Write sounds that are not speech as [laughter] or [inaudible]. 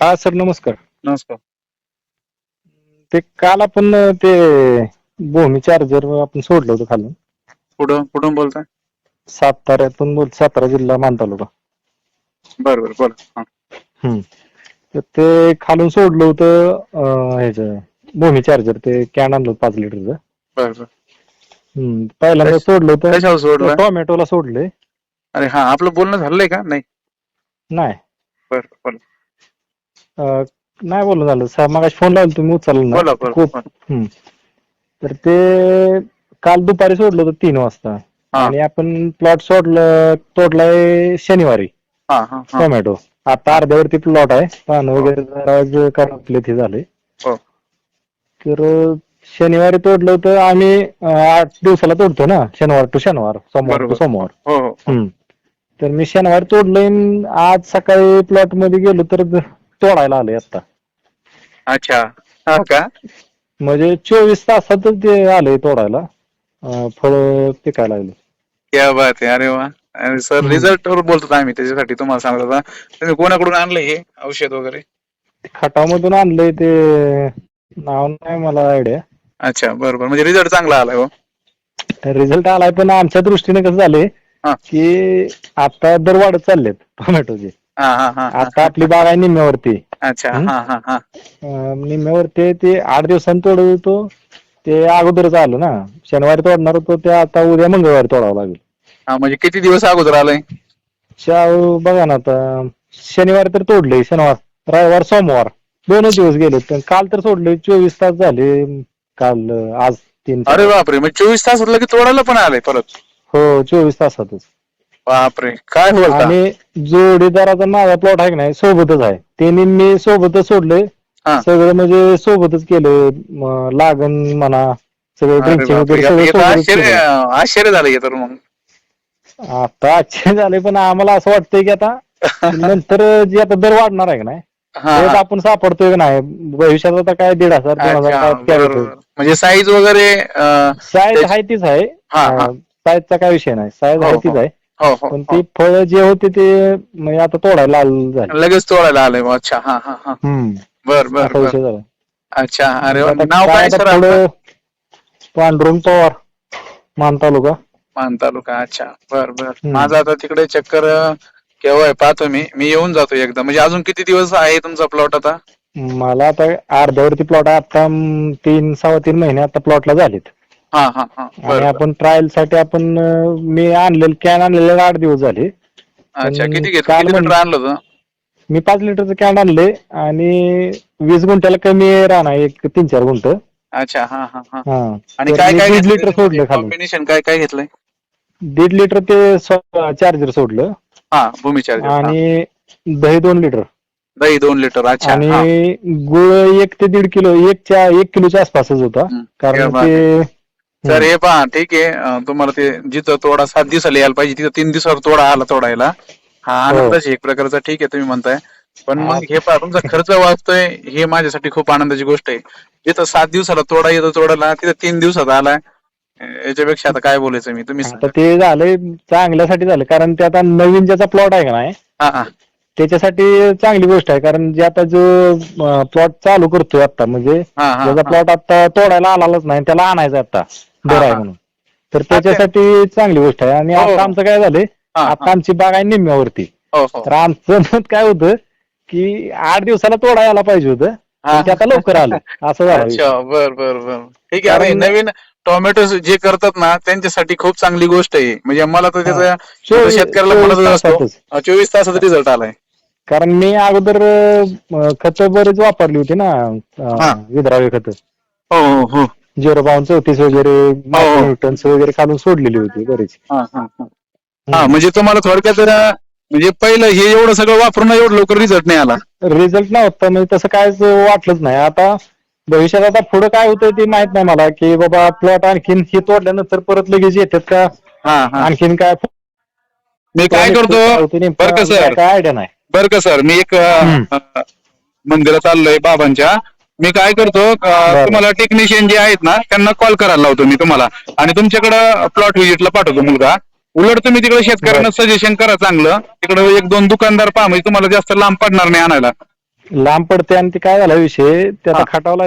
हा सर नमस्कार. नमस्कार. ते काल आपण ते भूमी चार्जर आपण सोडलं होतं खालून. कुठं कुठून बोलताय? साताऱ्यातून बोल सातारा जिल्हा मान तालुका बरं बरं बोला. हा. हम्म. तर ते खालून सोडलं होतं अं, ह्याचं भूमी चार्जर ते कॅन आणलं होतं पाच लिटरचं. बरं बरं. हम्म. पहिल्यांदा कश- सोडलं होतं. कशावर सोडलं? टोमॅटोला सोडले. अरे हा आपलं बोलणं झालंय का? नाही. नाही. बरं बोला. अं, नाही बोलणं झालं. सा- मगाशी फोन लावला तुम्ही उचलला बोला बोला. खूप बोला. हम्म. तर ते काल दुपारी सोडलं होतं तीन वाजता. हा. आणि आपण प्लॉट सोडलं तोडलाय शनिवारी. हा हा हा. टोमॅटो आता अर्ध्यावरती प्लॉट आहे. पानं वगैरे जरा ते झाले. हो. तर शनिवारी तोडलं होतं. आम्ही अं, आठ दिवसाला तोडतो ना. शनिवार टू शनिवार. सोमवार टू बरोबर. सोमवार. हो हो. हम्म. तर मी शनिवारी तोडलंय आणि आज सकाळी प्लॉटमध्ये गेलो तर तोडायला आलोय आता. अच्छा. हा का? म्हणजे चोवीस तासातच ते आले तोडायला. फळ पिकायला लागले. क्या बात आहे. अरे वा. अरे सर हम्म. रिझल्ट वर बोलतो आम्ही त्याच्यासाठी. तुम्हाला सांगत होता. तुम्ही कोणाकडून आणलं हे औषध वगैरे? खटामधून आणलंय ते नाव नाही मला आयडिया अच्छा बरं बरं म्हणजे रिझल्ट चांगला आलाय हो. रिझल्ट आलाय पण आमच्या दृष्टीने कसं झालंय हा. की आता दर वाढत चाललेत टोमॅटोचे हा हा हा हा. आता आपली बाग आहे निम्म्यावरती अच्छा. हा हा हा. अं, निम्म्यावरती ते आठ दिवसांनी तोडत होतो ते अगोदरच आलं ना. शनिवारी तोडणार होतो ते आता उद्या मंगळवारी तोडावं लागेल. हा म्हणजे किती दिवस अगोदर आलंय? शाहू बघा ना आता. शनिवारी तर तोडले शनिवार रविवार सोमवार. दोनच दिवस गेले पण काल तर सोडले. चोवीस तास झाले. काल आज तीन अरे बापरे चोवीस तास की तोडायला पण आलंय परत? हो चोवीस तासातच. बापरे काय बोलता आणि जोडीदाराचा माझा प्लॉट आहे की नाही सोबतच आहे त्यांनी मी सोबतच सोडले हा. सगळं म्हणजे सोबतच केलं म, लागण म्हणा सगळं अरे ड्रिंचिंग बापरे. वगैरे सगळं सोबतच आश्चर्य केलं. आश्चर्य झालं हे तर मग आता आजचे झाले पण आम्हाला असं वाटतंय की आता [laughs] नंतर जे आता दर वाढणार आहे की नाही हा, हा. आपण सापडतोय की नाही भविष्यात आता काय दीड हजार दोन हजार अच्छा, काय. म्हणजे साईज वगैरे अं, साईज त्याच- आहे तीच आहे हा, हा. साईजचा काय विषय नाही साईज हो, आहे हो. तीच आहे हो हो पण हो. ती फळं जे होते ते म्हणजे आता तोडायला आलं झाले. लगेच तोडायला आलंय बुवा. अच्छा हा हा हा. हम्म. बर बर असा बर. विषय झाला. अच्छा अरे वा. आता नाव काय सर आपलं? पुढं पांडुरंग पवार मान तालुका. मान तालुका अच्छा. बर बर. हम्म. माझं आता तिकडे चक्कर अं, केव्हा आहे? पाहतो मी. मी येऊन जातो एकदा. म्हणजे अजून किती दिवस आहे तुमचा प्लॉट आता? मला आता अर्ध्यावरती प्लॉट आहे. आता म, तीन सव्वा तीन महिने आता प्लॉटला झालेत. हा हा हा. आणि बर बर. आपण ट्रायलसाठी आपण अं, मी आणलेलं कॅन आणलेले आठ दिवस झाले. अच्छा पण किती घेतलं? काल किती म्हण- लिटर आणलं होतं? मी पाच लिटरचं कॅन आणले आणि वीस गुंठ्याला कमी राहणार एक तीन चार गुंठ. अच्छा हा हा हा. हा. आणि तर काय मी काय दीड लिटर सोडलं खाली कॉम्बिनेशन काय काय घेतलंय? दीड लिटर ते चार्जर सोडलं. हा भूमी चार्जर आणि दही दोन लिटर. दही दोन लिटर अच्छा हा. आणि गुळ एक ते दीड किलो एक च्या एक किलोच्या आसपासच होता. हम्म. कारण ते सर हे पहा ठीक आहे. तुम्हाला ते जिथं तोडा सात दिवसाला यायला पाहिजे तिथं तीन दिवसावर तोडा आला तोडायला. हा हो. आनंदच एक प्रकारचा ठीक आहे तुम्ही म्हणताय. पण मग हे पहा तुमचा खर्च वाचतोय हे माझ्यासाठी खूप आनंदाची गोष्ट आहे. जिथं सात दिवसाला तोडा येतो तोडायला तिथं तीन दिवसात आलाय याच्यापेक्षा आता काय बोलायचं मी? तुम्ही आता ते झालंय चांगल्यासाठी झालं. कारण ते आता नवीन ज्याचा प्लॉट आहे का नाही त्याच्यासाठी चांगली गोष्ट आहे. कारण जे आता जो प्लॉट चालू करतोय आता म्हणजे हा. प्लॉट आता तोडायला आलाच नाही त्याला आणायचा आता. बरं आहे. म्हणून तर त्याच्यासाठी चांगली गोष्ट आहे आणि हो. आता आमचं काय झालंय हा, आता. आमची बाग आहे निम्म्यावरती हो हो तर आमचं मत काय होतं की आठ दिवसाला तोडा यायला पाहिजे होतं हा. पण ते आता लवकर आलं असं झालं. अच्छा बर बर बर ठीक आहे अरे कारण- नवीन टोमॅटो जे करतात ना त्यांच्यासाठी खूप चांगली गोष्ट आहे म्हणजे मला तर त्याचा चोवीस- शेतकऱ्याला चोवीस म्हणत असतो तासातच. अं, चोवीस तासाचा रिझल्ट आलाय कारण मी अगोदर खत बरेच वापरली होती ना हा. विद्राव्य खत हो हो हो झिरो बावन चौतीस वगैरे हो. न्यूटन्स वगैरे खालून सोडलेली होती बरेच. हा हा हा. हा म्हणजे तुम्हाला थोडक्यात जरा म्हणजे पहिलं हे एवढं सगळं वापरून एवढं लवकर रिझल्ट नाही आला. रिझल्ट नव्हता म्हणजे तसं कायच वाटलंच नाही. आता भविष्यात आता पुढे काय होतंय ते माहीत नाही मला की बाबा प्लॉट आणखीन हे तोडल्यानंतर परत लगेच येतात का? हा हा. आणखीन काय मी काय करतो? बरं का सर? काय आयडिया नाही. बरं का सर? मी एक अं, अं, मंदिरात चाललोय बाबांच्या. मी काय करतो अं. तुम्हाला टेक्निशियन जे आहेत ना त्यांना कॉल करायला लावतो मी तुम्हाला. आणि तुमच्याकडं प्लॉट व्हिजिटला पाठवतो मुलगा. उलट तुम्ही तिकडे शेतकऱ्यांना सजेशन करा चांगलं. तिकडे एक दोन दुकानदार पहा म्हणजे तुम्हाला जास्त लांब पडणार नाही आणायला. लांब पडते आणि ते काय झाला विषय? ते आता हा. खटावला